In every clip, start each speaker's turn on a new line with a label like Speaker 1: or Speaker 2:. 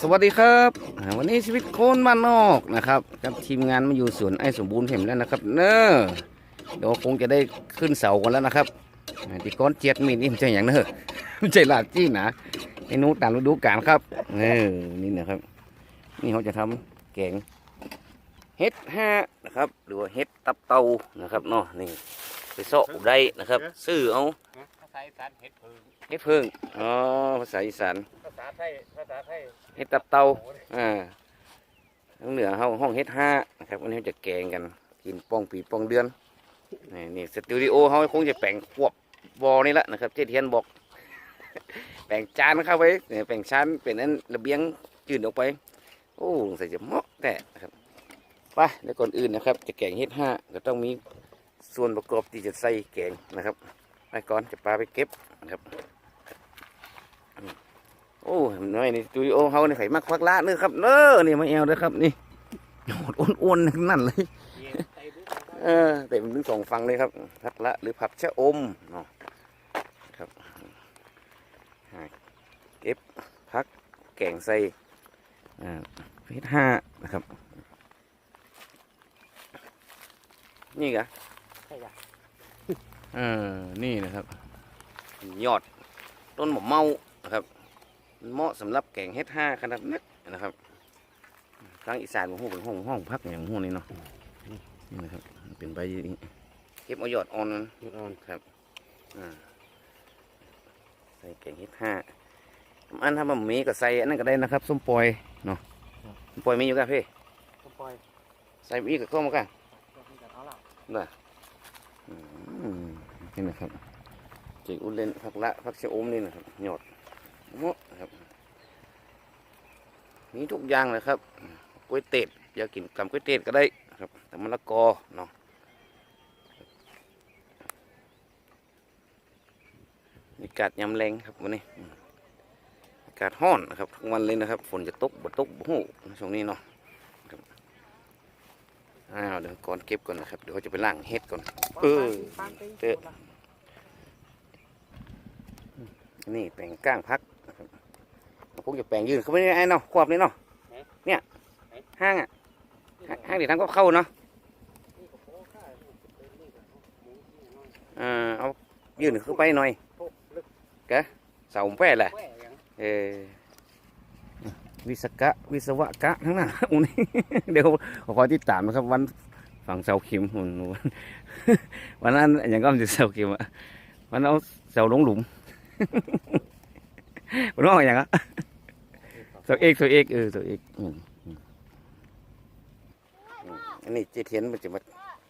Speaker 1: สวัสดีครับอ่าวันนี้ชีวิตโคนบ้านนอกนะครับกับทีมงานมาอยู่สวนไอ้สมบูรณ์เห็นแล้วนะครับ เนอะเดี๋ยวคงจะได้ขึ้นเสากันแล้วนะครับอ่าที่ก้อนเจียดมีดนี่มันจะอย่างเนอะไม่ใช่ลาดจี้นะไอ้หนูตามฤดูกาลครับเออนี่นะครับ นี่เขาจะทำแกงเห็ดห้านะครับ หรือว่าเห็ดตับเตานะครับเนาะนี่ไปเสาะได้นะครับ ซื้อเอา
Speaker 2: ภา ษาอีสานเห็ดผึ่ง
Speaker 1: เห็ดเพิ่งอ๋อภาษาอีสาน
Speaker 2: ภาษาไทยภาษาไทย
Speaker 1: เห็ดตับเตาอ่าทางเหนือเขาห้องเฮ็ดห้านะครับวันนี้เขาจะแกงกันกินป้องปีป้องเดือนนี่นี่สตูดิโอเขาคงจะแปลงควบบอนี่แหละนะครับเจเทียนบอกแปลงจานเข้าไปเนี่ยแปลงชั้นเป็นนั้นระเบียงจืดออกไป โอ้ใส่จะเหมาะแต่นะครับไปแล้วก่อนอื่นนะครับ จะแกงเฮ็ดห้าก็ต้องมีส่วนประกอบที่จะใส่แกงนะครับ ไปก่อนจะปลาไปเก็บนะครับโอ้น้อยในสตูดิโอเฮาในไข่มักควักละเนื้อครับเน้อนี่มาแอวเด้อครับนี่โหดอ้วนๆนั่นเลย
Speaker 2: เอ
Speaker 1: อเต็มถึงสองฟังเลยครับพักละหรือผักชะอมเนาะครับเก็บพักแกงใส่อ่าเพชรห้านะครับ นี่กะ
Speaker 2: ใช่จ้ะ
Speaker 1: เออ นี่นะครับ ยอดต้นหมอเมานะครับเหมาะสำหรับแกงเฮ็ดห้าขนาดนักนะครับทางอีสานของห้องเป็นห้องห้องพักอย่างห้องนี้เนาะนี่นะครับ เป็นใบอย่างนี้เก็บเอายอดอ่อนมัน
Speaker 2: อ่อน
Speaker 1: ครับอ่าใส่แกงเฮ็ดห้าอันถ้ามันมีก็ใส่อันนั้นก็ได้นะครับส้มปล่อยเนาะส้มปล่อยมีอยู่กันพี่
Speaker 2: ก็ปล่อย
Speaker 1: ใส่อีกก็เข้ามากัน
Speaker 2: จะเอาละ
Speaker 1: น่ะอืม นี่นะครับจิกอุเลนผักละผักชะอมนี่นะครับหยอดเหมะครับมีทุกอย่างเลยครับกล้วยเตี๋ยอยากกินกับกล้วยเตี๋ยก็ได้ครับ แต่มะละกอเนาะอากาศยำแรงครับวันนี้อากาศห้อนนะครับทั้งวันเลยนะครับ ฝนจะตกบ่ตกบ่ฮู้ช่วงนี้เนาะ อ้าวเดี๋ยวก่อนเก็บก่อนนะครับ เดี๋ยวเขาจะไปล้างเห็ดก่อน เออเตอะนี่แปลงก้างพักนะครับพวกจะแปลงยืนเขาไม่ได้ไอ้เนาะควบนี่เนาะ เนี่ยห้างอะ ห้างห้างเดี๋ยวทำก็เข้าเนาะอ่าเอายืนเข้าไปหน่อยเสาแป้แหละ
Speaker 2: แหว่ยัง
Speaker 1: เออ วิศกะ วิศวกะทั้งนั้นอุ้นี่เดี๋ยวขอติดตามนะครับวันฝั่งเสาเข็มหุ่นวันวันนั้นอย่างก็มันจะเสาเข็มอะวันเอาเสาลงหลุมวันนั้นอาอย่างอะเสาเอกเสาเอกเออเสาเอกอันนี้เจเทียนมันจะมา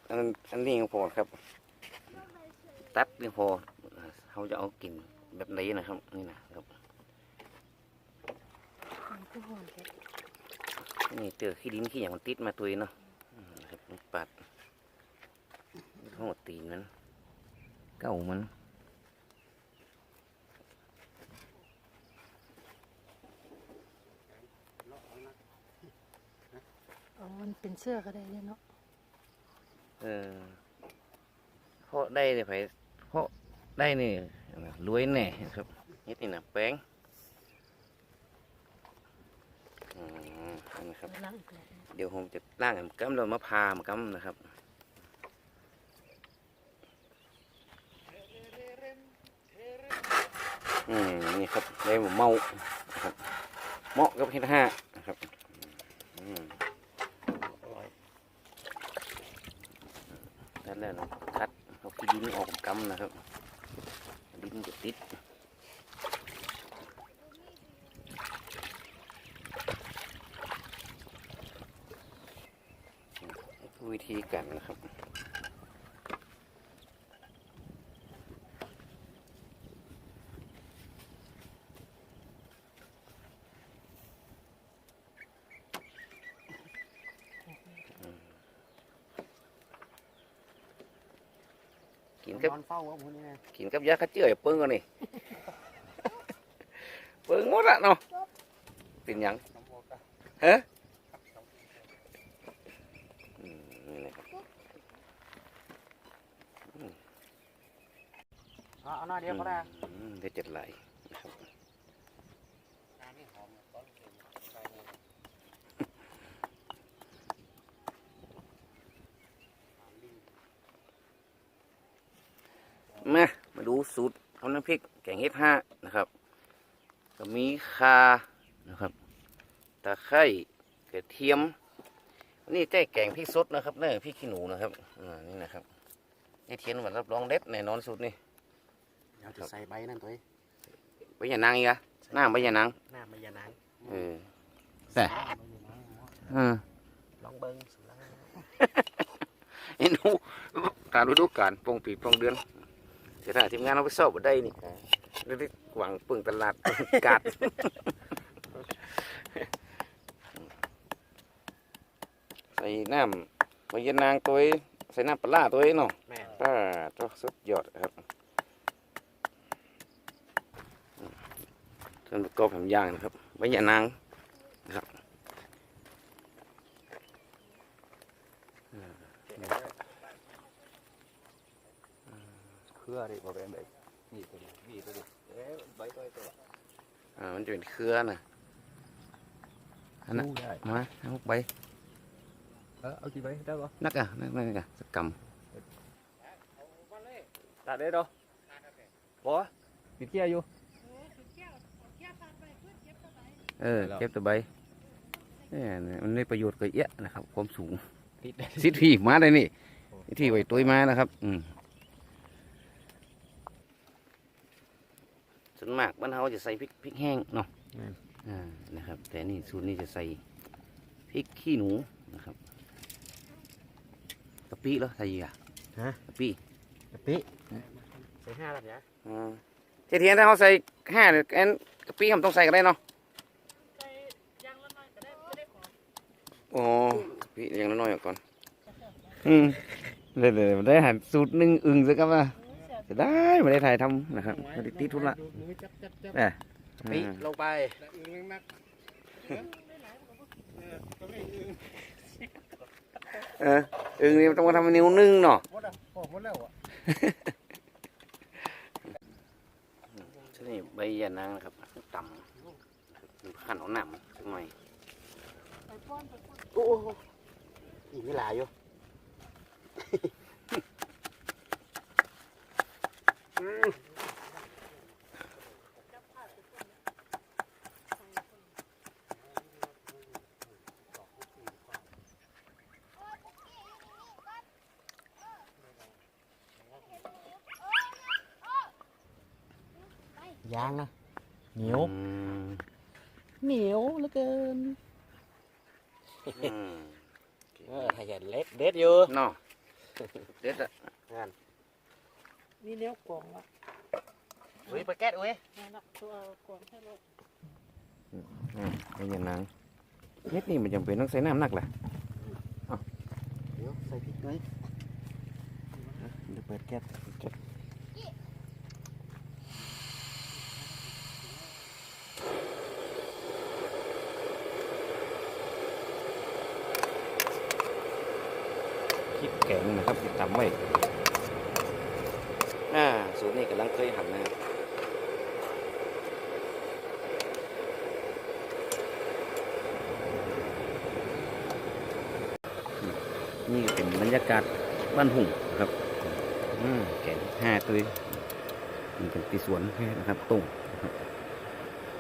Speaker 1: อันอันนี้พอครับ ตัดนี่พอเขาจะเอากินแบบไหนนะครับนี่นะครับ นี่เจอขี้ดินขี้อย่างมันติดมาตัวเนาะอืมครับมันปัดห้องตีนมัน เก้ามัน
Speaker 3: อ๋อมันเป็นเสื้อก็ได้เนี่ยเนาะ
Speaker 1: เออเพราะได้เลยไผเพราะได้นี่รวยแน่ครับนี่นี่นะแป้ง อืมอันนะครับ
Speaker 3: เวลาอีกแล้ว
Speaker 1: เดี๋ยวผมจะล่างให้มันกำแล้วมาพามันกำนะครับอืมนี่ครับได้หมูเมานะครับเหมาะกับเฮ็ดห้านะครับอืมนั่นแหละนะคัดเอาขี้ดินออกกำนะครับดินจะติดวิธีการนะครับ กินกับ
Speaker 2: นอนเฝ้าว่าพวกนี้นะ
Speaker 1: กินกับยาคัดเจืออย่าเปิ้งก่อนนี่ เปิ้งหมดอะเนาะเป็นหยัง
Speaker 2: น้ำโมกะ
Speaker 1: ฮะอืมนี่นะครับ
Speaker 2: เอาเอาหน้าเดียวก็ได้
Speaker 1: อืมเดี๋ยวจะไหลนะครับ
Speaker 2: งานนี่หอมต้นเก่ง
Speaker 1: สูตรทำน้ำพริกแกงเห็ดห้านะครับก็มีข่านะครับตะไคร้กระเทียมอันนี่แจ้แกงพริกสดนะครับเนอพริกขี้หนูนะครับอ่านี่นะครับไอเทียนวันรับรองเด็ดแน่นอนสุดนี่
Speaker 2: เดี๋ยวจะใส่ใบนั่นตัวเอง
Speaker 1: ใบยานางอีกอะหน้าใบยานาง
Speaker 2: หน้ามันยานาง
Speaker 1: เออแต่อ่า
Speaker 2: ลองเบิ้งสุดแล้ว
Speaker 1: เห็นดูการฤดูกาลปงปีปงเดือน เดี๋ยวถ้าทีมงานเราไปสอบบ่ได้นี่เดี๋ยวได้หวังปึงตลาดกาดใส่น้ำใบยานางตัวเองใส่น้ำปลาร้าตัวเองเนาะ
Speaker 2: แม่น
Speaker 1: ป้าตัวสุดยอดครับส่วนประกอบผมย่างนะครับใบยานางนะครับ
Speaker 2: เค รือดิบ่เป็นแบบนี่ตัวนี้นี่ตัวนี้เอ๊ะใบใบตัว
Speaker 1: อ่ามันจะเป็นเครือนะอันนั้น
Speaker 2: ได้
Speaker 1: มาเอาใบ
Speaker 2: เออเอากี่ใบได้ปะ
Speaker 1: นักอะนักนักอะสักก
Speaker 2: ตัดได้ดอกบ่ปิดเกี้ยอยู่ำ
Speaker 1: เออเก็บตัวใบเนี่ยมันได้ประโยชน์กับเยอะนะครับ ความสูง
Speaker 2: ติดได้
Speaker 1: สิทธิ์พี่มาได้นี่ที่ไว้ตัวมานะครับ อืม ส่วนมากบ้านเราจะใส่พริกพริกแห้งเนาะอ่านะครับ แต่นี่สูตรนี้จะใส่พริกขี้หนูนะครับกะปิแล้วใส่อีกอะ
Speaker 2: ฮะ
Speaker 1: กะปิ
Speaker 2: กะปิใส่ห้าแล้วเนี่ย
Speaker 1: อ่าเทียนถ้าเขาใส่ห้าเนี่ยแอนกะปิเขาต้องใส่กันได้เนาะโอ้กะปิอย่างน้อยๆก่อน อืมเดี๋ยวเดี๋ยวได้หันสูตรหนึ่งอึ่งสักครับว่า จะได้ไม่ได้ถ่ายทำนะครับไม่ได้ติดทุนละเอะ
Speaker 2: กะปิลงไป
Speaker 1: เอออึ่งนี่มันต้องมาทำเป็นนิ้วนึ่งเนาะ
Speaker 2: หมดอะโอ้หมดแล้วอะ
Speaker 1: นี่ใบยานางนะครับต่ำขั้นเอาหนำสักหน่อย
Speaker 2: โอ้โหอีกไม่หลายอยู่ ยางนะเหนียว
Speaker 1: อืม
Speaker 2: เหนียวเหลือเกิน
Speaker 1: อืม
Speaker 2: เออถ้าเห็นเล็กเด็ดอยู่
Speaker 1: เนาะเด็ดอะ
Speaker 3: นี่ เลี้ยวกล่องละ
Speaker 2: อุ้ยไปแก๊สอุ้ย
Speaker 3: นั่นละตัวเอากล่องให้รถ
Speaker 1: อืมใบยานางเม็ดนี่มันจำเป็นต้องใส่น้ำหนักแหละ
Speaker 2: เดี๋ยวใส่พริกหน่อยเดี๋ยวเปิดแก๊ส
Speaker 1: คิดแข็งนะครับจำไว้อ่า สูตรนี้กำลังเคยหันนะครับนี่เป็นบรรยากาศบ้านหุ่งครับอืมแก่นห้าตัวนี่เป็นตีสวนนะครับตรงนะครับ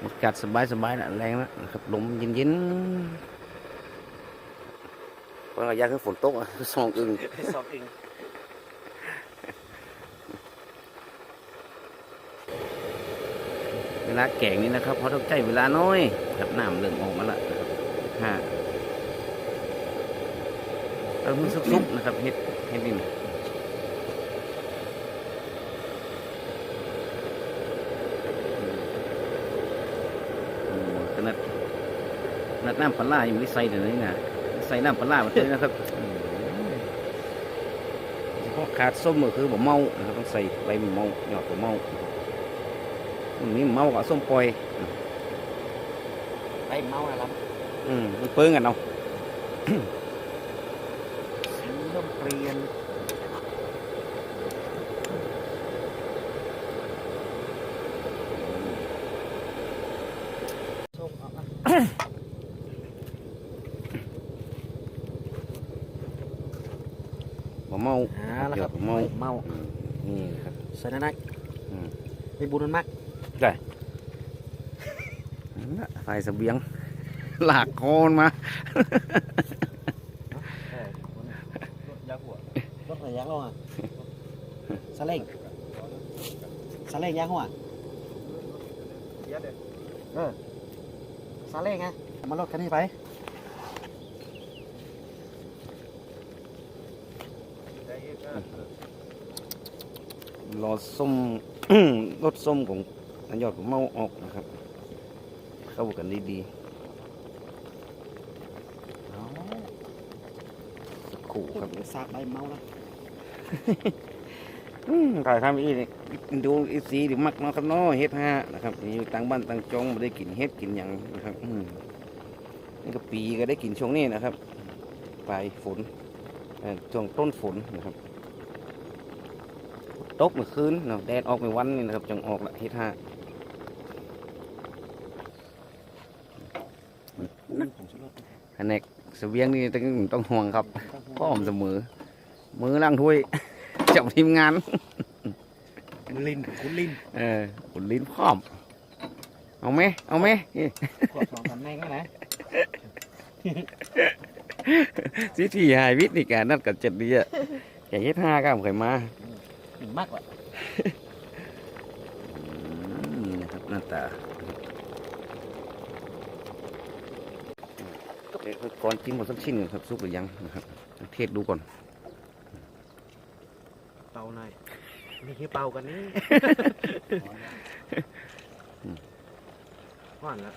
Speaker 1: บรรยากาศสบายสบายๆนะแรงนะนะครับลมเย็นเย็นๆเพราะระยะคือฝนตกอะคือสองอึง
Speaker 2: สองอึง
Speaker 1: เว ลาแกงนี่นะครับเพราะต้องใช้เวลาน้อยครับน้ำเริ่มออกมาล้วนะครับห้าเอามือซุกๆนะครับเฮ็ดเฮ็ดนี่นะอืมขนาดขนาดน้ำปลาร้ายังไม่ใส่เลยนะนี่นะใส่น้ำปลามาเลยนะครับอืมเฉพาะขาดส้มก็คือบ่เมานะครับต้องใส่ใบมะเมาหยอดบ่เมา มันมีเมากับส้มปล่อย
Speaker 2: ไปเมาอะไรล่ะ
Speaker 1: อืมมันเปิ้งกันเนาะ
Speaker 2: สีเริ่มเปลี่ยน
Speaker 1: บ่เมา
Speaker 2: อ่าแล้วครับ
Speaker 1: เมา
Speaker 2: เมา
Speaker 1: อืมนี่ครับ
Speaker 2: ใส่นั่นนะ
Speaker 1: อืม
Speaker 2: ไอ้บุญมันมาก
Speaker 1: นั่นล่ะไฟเสบียง หลากคอนมา
Speaker 2: ยาหัวรถอะไรยางเราอะซาเล้งซาเล้งยางหัวเออซาเล้งไงเอามารถคันนี้ไป
Speaker 1: รอส้มรสส้มของอันยอดของเมาออกนะครับ เข้ากันดีๆสักครู่ครับ
Speaker 2: สากใบเมาแล้ว
Speaker 1: อืมถ่ายทำอีนี่ดูอีสีดิมักเนาะครับเนาะเฮ็ดห้านะครับนี่อยู่ต่างบ้านต่างจองไม่ได้กินเฮ็ดกินหยังนะครับอืมนี่ก็ปีก็ได้กินช่วงนี้นะครับปลายฝนเอ่อช่วงต้นฝนนะครับตกเมื่อคืนเนาะแดดออกเมื่อวันนี่นะครับจังออกละเฮ็ดห้า
Speaker 2: ผมชุดรถ
Speaker 1: อั นนี้เสบียงนี่ต้องต้องห่วงครับพร้อมเสมอ มือล้างถ้วยเจับทีมงาน
Speaker 2: ลินคุณลิน
Speaker 1: เออขุนลิ้นพร้อม เอาไหมเอาไหมนี่
Speaker 2: ขวดสองสามในก็ไหน
Speaker 1: สิที่หายวิทย์นี่การนัดกันเจ็ดดีอะอย่าเฮ็ดห้าก้ามไข่มา
Speaker 2: ถึงมากกว่า
Speaker 1: อืมนะครับหน้าตา เดี๋ยวก่อนกินหมดสักชิ้นก่อนครับซุปหรือยังนะครับเทศดูก่อน
Speaker 2: เป่าหน่อยนี่คือเป่ากันนี่ว่านแล้ว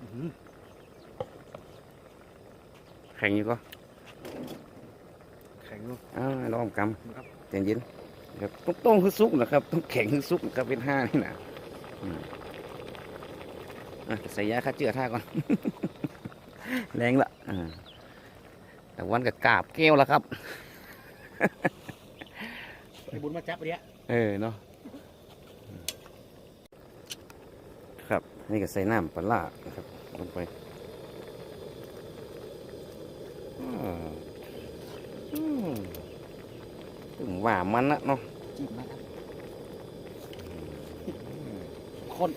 Speaker 2: อื้อหือ
Speaker 1: แข่งอยู่ก็
Speaker 2: แข็งลูก
Speaker 1: อ้าวลองก
Speaker 2: ครับำ
Speaker 1: ใจเย็นนะครับต้องต้องคือซุกนะครับ ต้องแข็งคือซุกนะครับเป็นห้านี่นะอืมอะ ใส่ยาฆ่าเชื้อท่าก่อน แรงละอ่าแต่วันกับกาบแก้วแล้วครับ
Speaker 2: ไอ้บุญมาจับไปเนี้ย
Speaker 1: เออเนาะครับ นี่ก็ใส่น้ำปลาร้านะครับ ลงไปอ่าอืมถึงว่ามันนะเนาะ
Speaker 2: จิ้มมาครับคน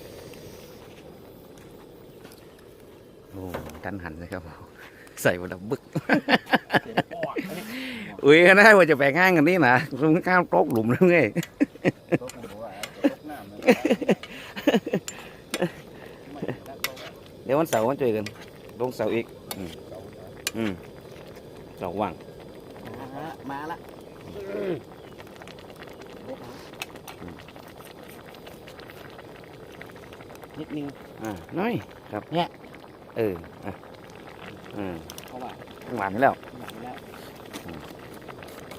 Speaker 1: โอ้ดันหันเลยครับใส่วันละบึก
Speaker 2: เสียงปอดอันนี้
Speaker 1: อุ้ยนะว่าจะแบ่งง่ายกันนี่นะตรงข้ามโต๊ะหลุมแล้วไง
Speaker 2: ตัวผมบอกว่าจะตกน้ำเลยไม่ได้ตก
Speaker 1: เดี๋ยววันเสาร์วันเจอกันลงเสาร์อีกอืมอืมเสาร์ว่าง
Speaker 2: มาละมาละนิดนึง
Speaker 1: อ่าน้อยครับ
Speaker 2: เนี่ย
Speaker 1: เอออะอืม
Speaker 2: เพราะว่า
Speaker 1: หวานไปแล้ว
Speaker 2: หนังแล้ว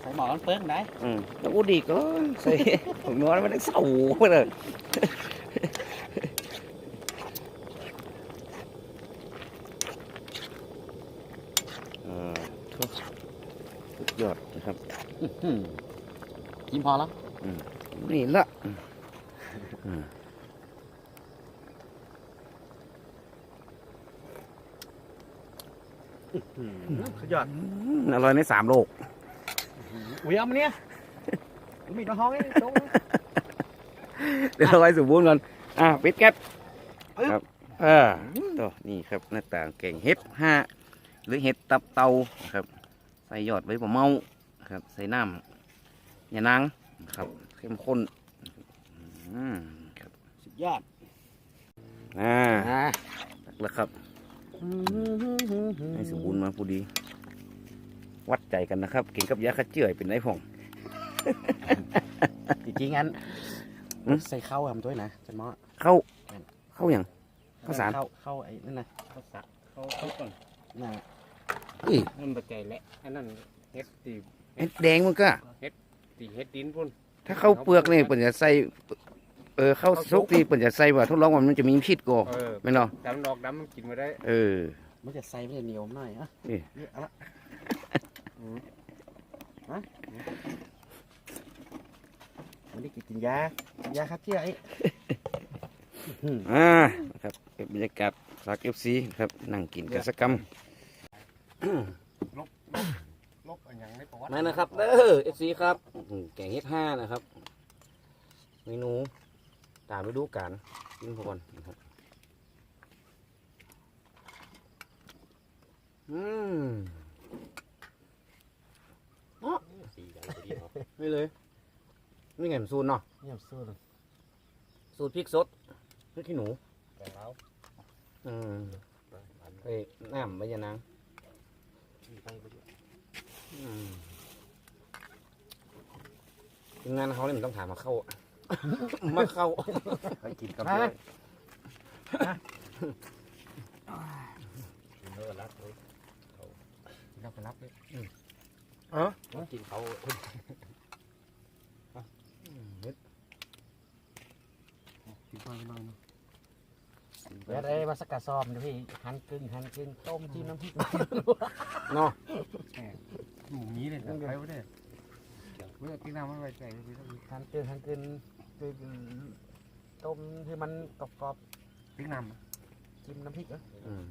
Speaker 2: ใส่หมอกันเปิ้งได้
Speaker 1: อืมแล้วกูดีก็ใส่ผมนอนมันได้เศร้าไปเลยอ่าทุกสุดยอดนะครับ
Speaker 2: กินพอแล้ว
Speaker 1: นี่ละอืม
Speaker 2: สุดยอด
Speaker 1: อืมอร่อยในสามโลก
Speaker 2: อุ้ยเอามาเนี่ยมีตัวห้องไอ้ตรง
Speaker 1: เดี๋ยวเราไปสู่บุญก่อนอะปิดแก๊ส
Speaker 2: ปึ๊บ
Speaker 1: ครับเออตัวนี่ครับหน้าต่างแกงเห็ดห้าหรือเห็ดตับเตานะครับ ใส่ยอดไว้ผมเมาครับ ใส่น้ำยานางครับเข้มข้นอืมครับ
Speaker 2: สุดยอด
Speaker 1: อ่า
Speaker 2: อ่า
Speaker 1: ตักแล้วครับ ให้สมบูรณ์มาพอดี วัดใจกันนะครับ กินกับยาคัดเจือยเป็นไรพ่อง
Speaker 2: จริงๆงั้น
Speaker 1: อืม
Speaker 2: ใส่ข้าวทำด้วยนะจันหมอ
Speaker 1: เข้าเข้าอย่างข้าวสาร
Speaker 2: เข้าเข้าไอ้นั่นนะ
Speaker 3: เขาสักเขาเขาก่อน
Speaker 2: น่ะ
Speaker 1: อี
Speaker 3: นั่นปัจจัยแหละอันนั้นเฮ็ดตี
Speaker 1: เห็ดแดงมันก็
Speaker 3: ตีเฮ็ดดินพุ่น
Speaker 1: ถ้าเข้าเปลือกนี่เปิ่นจะใส่เออเข้าซุกนี่เปิ่นจะใส่ว่าทดลองว่ามันจะมีพิษก่อ
Speaker 3: เออ
Speaker 1: ไม่นเนาะ
Speaker 3: ดำดอกดำมันกินมาได้
Speaker 1: เออ
Speaker 2: มันจะใส่ไม่ได้เหนียวหน่อยอะ
Speaker 1: นี่
Speaker 2: นี่เอาละอืมฮะมันได้กินยายาครับเชี่ยไอ้
Speaker 1: อ่านะครับเก็บบรรยากาศฝากเอฟซีครับนั่งกินกันสักก
Speaker 2: ลบ
Speaker 3: อันอย่างในประวัติ
Speaker 1: มานะครับเด้อเอฟซีครับอืมแกงเฮ็ดห้านะครับเมนู ตามฤดูกาลกินพอก่อนนะครับอืม
Speaker 2: สีกันพอดีเนาะ
Speaker 1: ไม่เลยนี่ไงมันสูตรเนาะ
Speaker 2: เยี่ยมสู้เลย
Speaker 1: สูตรพริกสดพริกขี้หนู
Speaker 2: แกงแล้ว
Speaker 1: อืมเอ้ยน้ำใบยะนาง
Speaker 2: มีไปไปด้วย
Speaker 1: อืมทีมงานเขาเนี่ยมันต้องถามมาเข้า มาเข้า
Speaker 2: ไปกินกับเพื่อนเนื้อรักเลย
Speaker 3: เราไปรับเลย
Speaker 1: เออ
Speaker 2: ต้องกินเขา
Speaker 3: กินข้าวไปหน่อยเนาะ
Speaker 2: เดี๋ยวได้มาสกัดซอมเดี๋ยวพี่หั่นกึ่งหั่นกึ่งต้มจิ้มน้ำพริก
Speaker 1: เนาะ
Speaker 3: หมูนี้เลยใครวะเนี่ย เมื่อที่น้ำไม่ไว้ใจเลยพี่ต้อง
Speaker 2: หั่นกึ่งหั่นกึ่งกึ่งต้มให้มันกรอบ
Speaker 3: ติ๊กน้
Speaker 2: ๆจิ้มน้ำพริกเหรอ
Speaker 1: อืม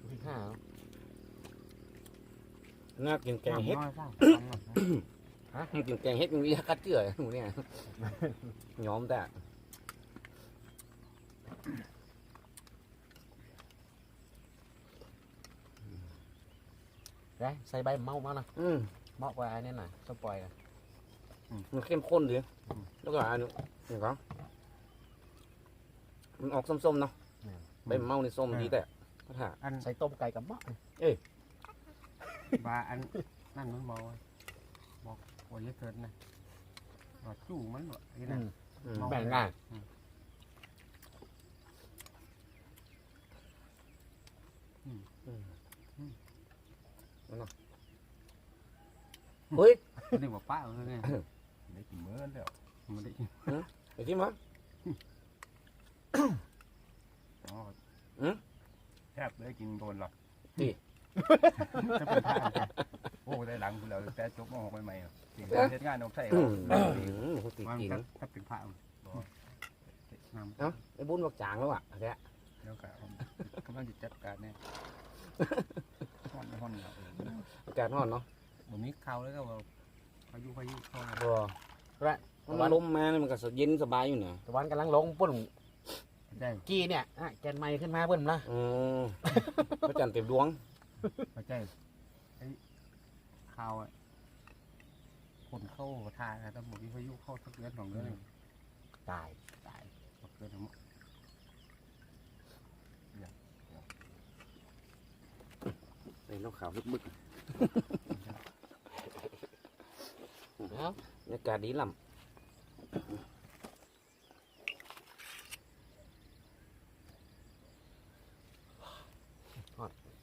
Speaker 2: น้ำพริกห้าเหรอ
Speaker 1: น่ากินำแกงเฮ็ด
Speaker 3: น้อยเปล่า
Speaker 1: กินแกงเฮ็ดมันมียาคัดเจือหนูเนี่ยย้อมแต่
Speaker 2: ได้ใส่ใบเมามานะ
Speaker 1: อืม
Speaker 2: เมาะกว่าอันนี้น่ะสปอยล์นะ
Speaker 1: มันเข้มข้นดีแล้วก็อันนี้นี่ก็มันออกส้มๆเนาะใบเมาในส้มดีแต่ก็ถ้า
Speaker 3: อัน
Speaker 2: ใส่ต้มไก่กับเมาะ
Speaker 3: บาอันนั่นมันบอกว่าบอกว่าเยอะเกินนะว่าจู่มันวะไอ้นั่น
Speaker 1: อืม
Speaker 3: เมา
Speaker 2: แบ่งง่าย
Speaker 1: เฮ้ย
Speaker 3: ไม่ได้บอกป้าเลยเนี่ย
Speaker 4: ได้กินมื้อแล้ว
Speaker 3: มันได้
Speaker 1: ไอ้ที่มั้ง
Speaker 4: อ๋อ
Speaker 1: อืม
Speaker 4: แทบได้กินโดนหรอก
Speaker 1: ดี
Speaker 4: จะเป็นท่าโอ้ได้หลังคุณแล้วแต่จบมหกใหม่ๆอะสิ่งที่เฮ็ดงานออกใส่
Speaker 1: อื
Speaker 4: เขา
Speaker 1: มอืมเขาติด
Speaker 3: มัน
Speaker 1: กิน
Speaker 3: ถ้าเป็นพระน้ำ
Speaker 1: เอ้าไอ้บุญบอกจางแล้วอะแก
Speaker 4: แล้วก็กำลังจะจัดการเนี่ย ห้อนห้อนเอา
Speaker 1: อากาศร้อนเนาะ
Speaker 3: วันนี้เข้าแล้วก็ว่าพายุพายุเข้า
Speaker 1: บ่มันลมมาเนี่ยมันก็เย็นสบายอยู่เนี่ย
Speaker 2: ตะวันกำลังลงปุ่น
Speaker 3: ได้
Speaker 2: กี้เนี่ยอะแกนไม้ขึ้นมาเพิ่นนะ
Speaker 1: อืมพระจันทร์เต็มดวง
Speaker 3: เข้าใจไอ้ข้าวอะคนเข้าทานนะแต่บอกมีพายุเข้าสักเดือนสองเดือน
Speaker 2: ตาย
Speaker 3: ตายสักเดือน ทั้งหมด
Speaker 1: ไอ้น้องขาวลึกมึก
Speaker 2: เอ้า
Speaker 1: บรรยากาศดีล่ำ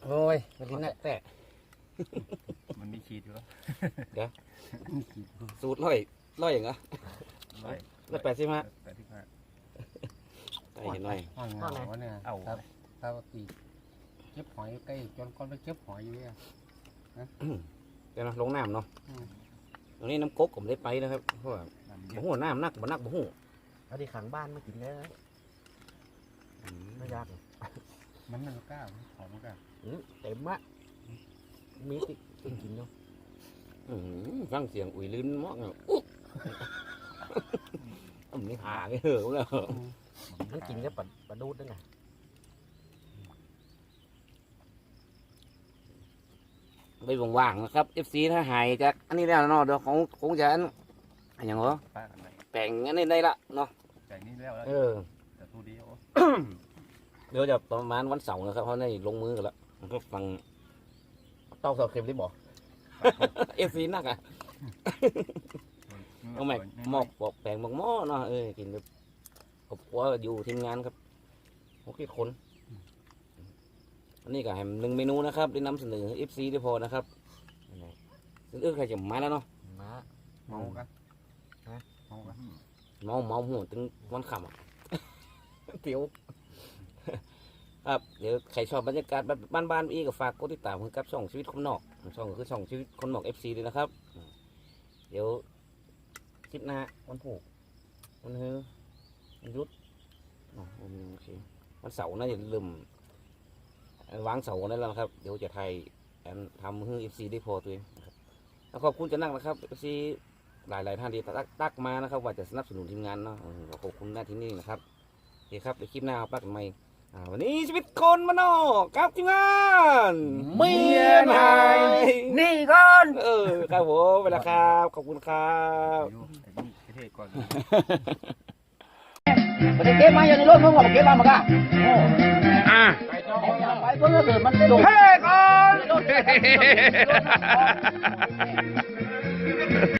Speaker 1: โอ้ยมันลิ้นแตะแตะ
Speaker 4: มันมีขีดอยู่แล้วชีด
Speaker 1: สูตรร้อยร้อยอย่างเหรอ
Speaker 4: ร้อย
Speaker 1: ร้อยแปดสิบห้า
Speaker 4: แปดสิบห้า
Speaker 1: ไปเห็นหน่อย
Speaker 3: ห้องเงาวะเนี่ย
Speaker 4: เอา
Speaker 3: ครับถ้าตี เก็บหอยใกล้จนก้อนไปเก็บหอยอยู่เนี่ย
Speaker 1: เดี๋ยวนะลงน้ำเนาะ
Speaker 3: อืม
Speaker 1: ตรงนี้น้ำกกผมได้ไปนะครับเพราะว่า
Speaker 4: น้ำเย
Speaker 1: โอ้
Speaker 4: อะ
Speaker 1: โหน้ำนักบ่นักบ่โห
Speaker 2: เอาที่ขังบ้านมากินได้แล้วไม่ยากหรอก
Speaker 3: มันมันกล้าหอมกล้า
Speaker 2: อืมเต็มอะมีติติกินอยู่
Speaker 1: อื้อหือฟังเสียงอุ่ยลิ้นมากเลยอุ๊อันนี้หาไอ้เหอะแล้ว
Speaker 2: มันกินกับปลาปลาดูดด้วยไง
Speaker 1: ไปว่างๆนะครับ FC ถ้าหายจากอันนี้แล้วเนาะเดี๋ยวของคงจะอันอันอย่างเหรอ
Speaker 4: ป้าอันไหน
Speaker 1: แปลงอันนี้ได้ละเนาะ
Speaker 4: จากนี้แล้วแล้ว
Speaker 1: เออ
Speaker 4: แต่ทูเดียว
Speaker 1: เดี๋ยวจะประมาณวันเสาร์นะครับเขาได้ลงมือกันแล้วมันก็ฟังเต้าเสาเข็มได้บอก เอฟซีนักอะเอาแม็กหมอกปอกแปลงหมอกหม้อเนาะเออกินแบบครอบครัวอยู่ทีมงานครับโอเคคน อันนี้ก็แฮมหนึ่งเมนูนะครับได้นำเสนอเอฟซีได้พอนะครับซึ่งเออใครจะมาแล้วเนาะ
Speaker 2: มา
Speaker 3: เมากันเมากัน
Speaker 1: เมาเมาหัวถึงวันค่ำอะเตี๋ยวครับเดี๋ยวใครชอบบรรยากาศแบบบ้านๆอีกก็ฝากกดติดตามให้กับช่องชีวิตคนนอกช่องก็คือช่องชีวิตคนนอกเอฟซีเลยนะครับอืมเดี๋ยวคลิปหน้าวันผูกวันเฮือวันหยุดอ๋อโอเควันเสาร์น่าจะเริ่ม วางเสาได้แล้วนะครับ เดี๋ยวจะไทยอันทำให้เอฟซีได้พอตัวเองนะครับแล้วขอบคุณจะนักนะครับเอฟซีหลายหลายๆท่านที่ตักตักมานะครับ ว่าจะสนับสนุนทีมงานเนาะเออขอบคุณหน้าที่นี่นะครับโอเคครับเดี๋ยวคลิปหน้าเอาปักกันใหม่อ่าวันนี้ชีวิตคนมานอกกับทีมงานเมียนไทย
Speaker 3: นี่ก่อน
Speaker 1: เออครับผมไปแล้วครับ ขอบคุณครับ
Speaker 4: ดูไอ้นี่ประเทศก่อน
Speaker 2: ประเทศเกมมาอย่างในรถมึงบอกเกมมามาก้า
Speaker 1: อะ
Speaker 2: ไ